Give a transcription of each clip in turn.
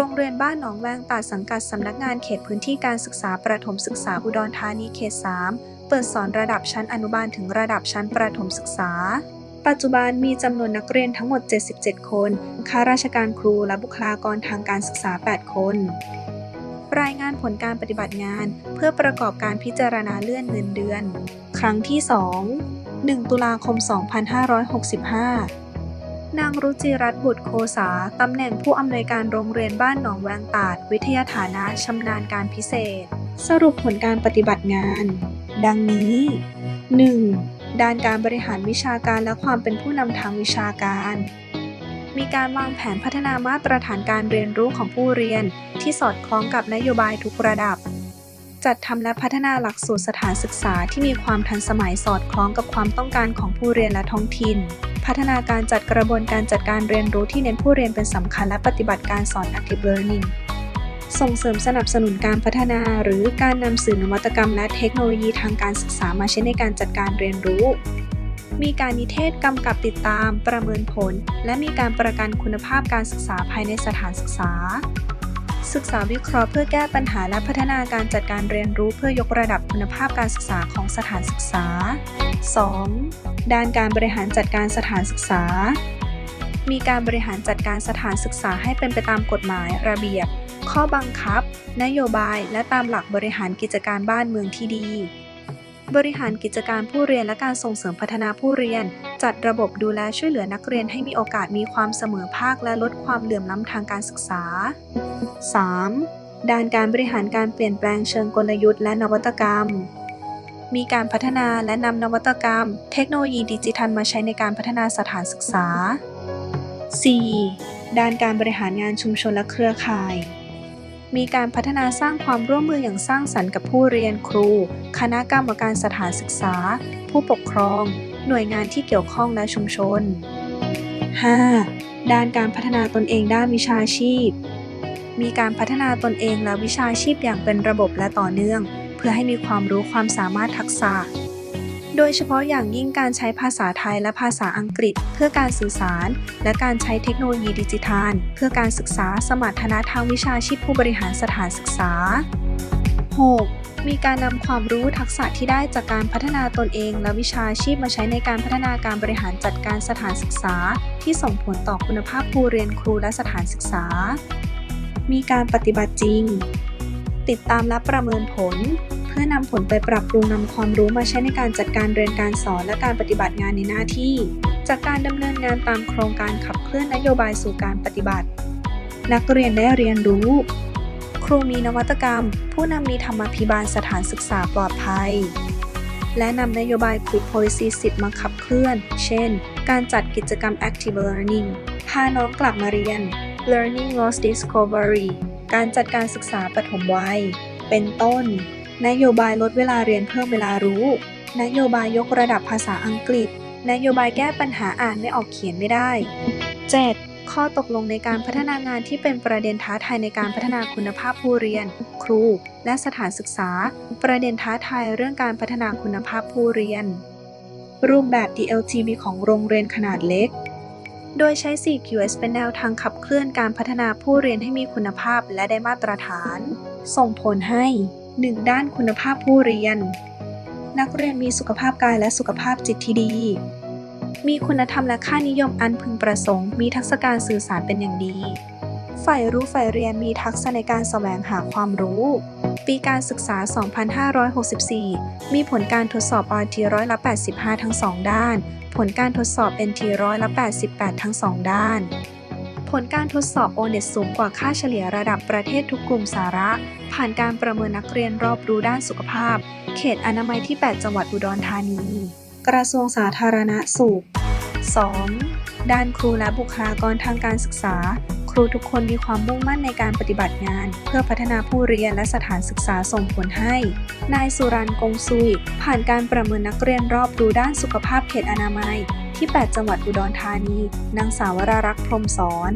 โรงเรียนบ้านหนองแวงตาดสังกัดสำนักงานเขตพื้นที่การศึกษาประถมศึกษาอุดรธานีเขต 3 เปิดสอนระดับชั้นอนุบาลถึงระดับชั้นประถมศึกษา ปัจจุบันมีจำนวนนักเรียนทั้งหมด 77 คน ข้าราชการครูและบุคลากรทางการศึกษา 8 คน รายงานผลการปฏิบัติงาน เพื่อประกอบการพิจารณาเลื่อนเงินเดือน ครั้งที่ 2 1 ตุลาคม 2565 นางรุจิรัตน์บุตรโคสาตำแหน่งผู้อำนวยการโรงเรียนบ้านหนองแวงตาด วิทยาฐานะชำนาญการพิเศษ สรุปผลการปฏิบัติงาน ดังนี้ 1. ด้านการบริหารวิชาการและความเป็นผู้นำทางวิชาการ มีการวางแผนพัฒนามาตรฐานการเรียนรู้ของผู้เรียน ที่สอดคล้องกับนโยบายทุกระดับ จัดทำและพัฒนาหลักสูตรสถานศึกษาที่มีความทันสมัยสอดคล้องกับความต้องการของผู้เรียนและท้องถิ่น พัฒนาการจัดกระบวนการจัดการเรียนรู้ที่เน้นผู้เรียนเป็นสำคัญและปฏิบัติการสอน active learning ส่งเสริมสนับสนุนการพัฒนาหรือการนำสื่อนวัตกรรมและเทคโนโลยีทางการศึกษามาใช้ในการจัดการเรียนรู้ มีการนิเทศกำกับติดตาม ประเมินผล และมีการประกันคุณภาพการศึกษาภายในสถานศึกษา ศึกษาวิเคราะห์เพื่อแก้ปัญหาและพัฒนาการจัดการเรียนรู้เพื่อยกระดับคุณภาพการศึกษาของสถานศึกษา 2. ด้านการบริหารจัดการสถานศึกษา มีการบริหารจัดการสถานศึกษาให้เป็นไปตามกฎหมาย ระเบียบ ข้อบังคับ นโยบาย และตามหลักบริหารกิจการบ้านเมืองที่ดี บริหารกิจการผู้เรียนและการส่งเสริมพัฒนาผู้เรียน จัดระบบดูแลช่วยเหลือนักเรียนให้มีโอกาสมีความเสมอภาคและลดความเหลื่อมล้ำทางการศึกษา 3. ด้านการบริหารการเปลี่ยนแปลงเชิงกลยุทธ์และนวัตกรรม มีการพัฒนาและนำนวัตกรรม เทคโนโลยีดิจิทัลมาใช้ในการพัฒนาสถานศึกษา 4. ด้านการบริหารงานชุมชนและเครือข่าย มีการพัฒนาสร้างความร่วมมืออย่างสร้างสรรค์กับผู้เรียนครู คณะกรรมการสถานศึกษา ผู้ปกครอง หน่วยงานที่เกี่ยวข้องและชุมชน 5. ด้านการพัฒนาตนเองด้านวิชาชีพ มีการพัฒนาตนเองและวิชาชีพอย่างเป็นระบบและต่อเนื่อง เพื่อให้มีความรู้ความสามารถทักษะ โดยเฉพาะอย่างยิ่งการใช้ภาษาไทยและภาษาอังกฤษ เพื่อการสื่อสาร และการใช้เทคโนโลยีดิจิทัล เพื่อการศึกษาสมรรถนะทางวิชาชีพผู้บริหารสถานศึกษา 6. มีการนำความรู้ทักษะที่ได้จากการพัฒนาตนเอง และวิชาชีพมาใช้ในการพัฒนาการบริหารจัดการสถานศึกษา ที่ส่งผลต่อคุณภาพผู้เรียนครูและสถานศึกษา มีการปฏิบัติจริง ติดตามและประเมินผล พื่อนำผลไปปรับปรุงนำความรู้มาใช้ในการจัดการเรียนการสอนและการปฏิบัติงานในหน้าที่ จากการดำเนินงานตามโครงการขับเคลื่อนนโยบายสู่การปฏิบัติ นักเรียนได้เรียนรู้ ครูมีนวัตกรรม ผู้นำมีธรรมาภิบาลสถานศึกษาปลอดภัย และนำนโยบาย Quick Policy 10มาขับเคลื่อน เช่น การจัดกิจกรรม Active Learning พาน้องกลับมาเรียน Learning Loss Discovery การจัดการศึกษาปฐมวัย เป็นต้น นโยบายลดเวลาเรียนเพิ่มเวลารู้ นโยบายยกระดับภาษาอังกฤษ นโยบายแก้ปัญหาอ่านไม่ออกเขียนไม่ได้ 7. ข้อตกลงในการพัฒนางานที่เป็นประเด็นท้าทายในการพัฒนาคุณภาพผู้เรียน ครู และสถานศึกษา ประเด็นท้าทายเรื่องการพัฒนาคุณภาพผู้เรียน รูปแบบ DLTV ของโรงเรียนขนาดเล็กโดยใช้ 4QS เป็นแนวทางขับเคลื่อนการพัฒนาผู้เรียนให้มีคุณภาพและได้มาตรฐาน ส่งผลให้ 1. ด้านคุณภาพผู้เรียน นักเรียนมีสุขภาพกายและสุขภาพจิตที่ดี มีคุณธรรมและค่านิยมอันพึงประสงค์ มีทักษะการสื่อสารเป็นอย่างดี ฝ่ายรู้ฝ่ายเรียนมีทักษะในการแสวงหาความรู้ ปีการศึกษา 2564 มีผลการทดสอบ RT ร้อยละ85 ทั้ง 2 ด้าน ผลการทดสอบ NT ร้อยละ88 ทั้ง 2 ด้าน ผลการทดสอบ O-NET สูงกว่าค่าเฉลี่ยระดับประเทศทุกกลุ่มสาระ ผ่านการประเมินนักเรียนรอบรู้ด้านสุขภาพ เขตอนามัยที่ 8 จังหวัดอุดรธานี กระทรวงสาธารณสุข 2. ด้านครูและบุคลากรทางการศึกษา ครูทุกคนมีความมุ่งมั่นในการปฏิบัติงาน เพื่อพัฒนาผู้เรียนและสถานศึกษาส่งผลให้ นายสุรันกงซุย ผ่านการประเมินนักเรียนรอบรู้ด้านสุขภาพเขตอนามัย ที่ 8 จังหวัดอุดรธานี นางสาววรารักษ์พรหมสอน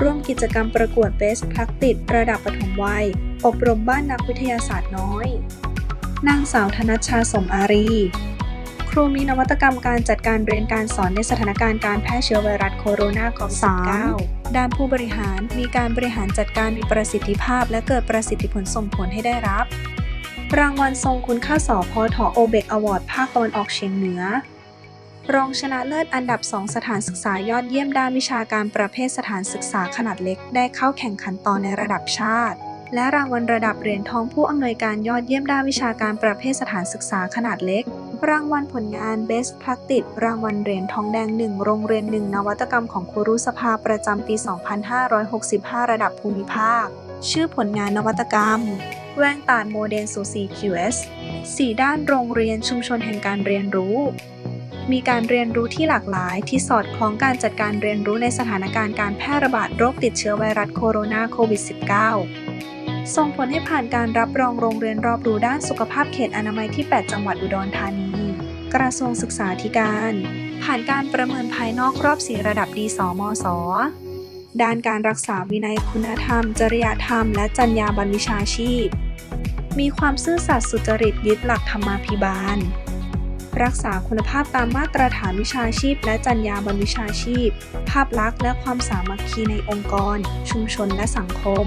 ร่วมกิจกรรมประกวด Best Practice ระดับปฐมวัย อบรมบ้านนักวิทยาศาสตร์น้อย นางสาวธนัชชาสมอารี ครูมีนวัตกรรมการจัดการเรียนการสอนในสถานการณ์การแพร่เชื้อไวรัสโคโรนาโควิด -19 ด้านผู้บริหารมีการบริหารจัดการมีประสิทธิภาพ และเกิดประสิทธิผลส่งผลให้ได้รับ รางวัลทรงคุณค่าสอพอทอโอเบกอวอร์ดภาคตะวันออกเฉียงเหนือ รองชนะเลิศอันดับ 2 สถานศึกษายอดเยี่ยมด้านวิชาการประเภทสถานศึกษาขนาดเล็ก ได้เข้าแข่งขันต่อในระดับชาติ และรางวัลระดับเหรียญทองผู้อำนวยการยอดเยี่ยมด้านวิชาการประเภทสถานศึกษาขนาดเล็ก รางวัลผลงาน Best Practice รางวัลเหรียญทองแดง 1 โรงเรียน 1 นวัตกรรมของครูรุสภาประจำปี 2565 ระดับภูมิภาค ชื่อผลงานนวัตกรรมแว่นตาโมเดลสู 4QS สี่ด้านโรงเรียนชุมชนแห่งการเรียนรู้ มีการเรียนรู้ที่หลากหลาย ที่สอดคล้องการจัดการเรียนรู้ในสถานการณ์การแพร่ระบาดโรคติดเชื้อไวรัสโคโรนาโควิด -19 ส่งผลให้ผ่านการรับรองโรงเรียนรอบรู้ด้านสุขภาพเขตอนามัยที่ 8 จังหวัดอุดรธานี กระทรวงศึกษาธิการ ผ่านการประเมินภายนอกรอบ4ระดับดีสมศด้านการรักษาวินัยคุณธรรม จริยธรรม และจรรยาบรรณวิชาชีพ มีความซื่อสัตย์สุจริตยึดหลักธรรมาภิบาล รักษาคุณภาพตามมาตรฐานวิชาชีพ และจรรยาบรรณวิชาชีพ ภาพลักษณ์และความสามัคคีในองค์กร ชุมชนและสังคม